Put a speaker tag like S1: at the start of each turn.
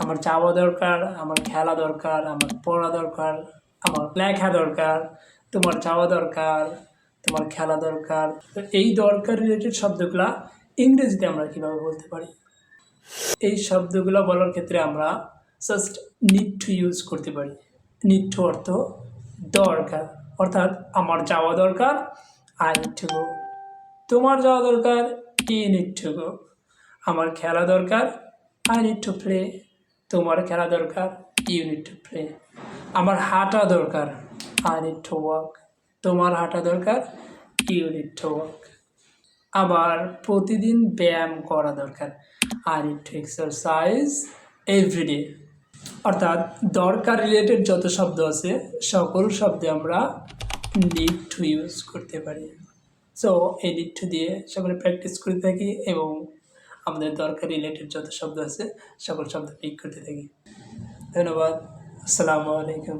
S1: আমার চাওয়া দরকার, আমার খেলা দরকার, আমার পড়া দরকার, আমার লেখা দরকার, তোমার চাওয়া দরকার, তোমার খেলা দরকার। তো এই দরকার রিলেটেড শব্দগুলা ইংরেজিতে আমরা কীভাবে বলতে পারি? এই শব্দগুলো বলার ক্ষেত্রে আমরা জাস্ট নিড টু ইউজ করতে পারি। নিড টু অর্থ দরকার। অর্থাৎ আমার যাওয়া দরকার আই নিড টু গো তোমার যাওয়া দরকার ইউ নিড টু গো আমার খেলা দরকার আই নিড টু প্লে তোমার খেলা দরকার ইউ নিড টু প্লে আমার হাঁটা দরকার আই নিড টু ওয়াক তোমার হাঁটা দরকার ইউ নিড টু ওয়াক আবার প্রতিদিন ব্যায়াম করা দরকার I need to exercise every day অর্থাৎ দরকার রিলেটেড যত শব্দ আছে, সকল শব্দে আমরা নিড টু ইউজ করতে পারি। সো এই নিড টু দিয়ে সকলে প্র্যাকটিস করে থাকি এবং আমাদের দরকারি রিলেটেড যত শব্দ আছে সকল শব্দ পিক করতে থাকি। ধন্যবাদ। আসসালামু আলাইকুম।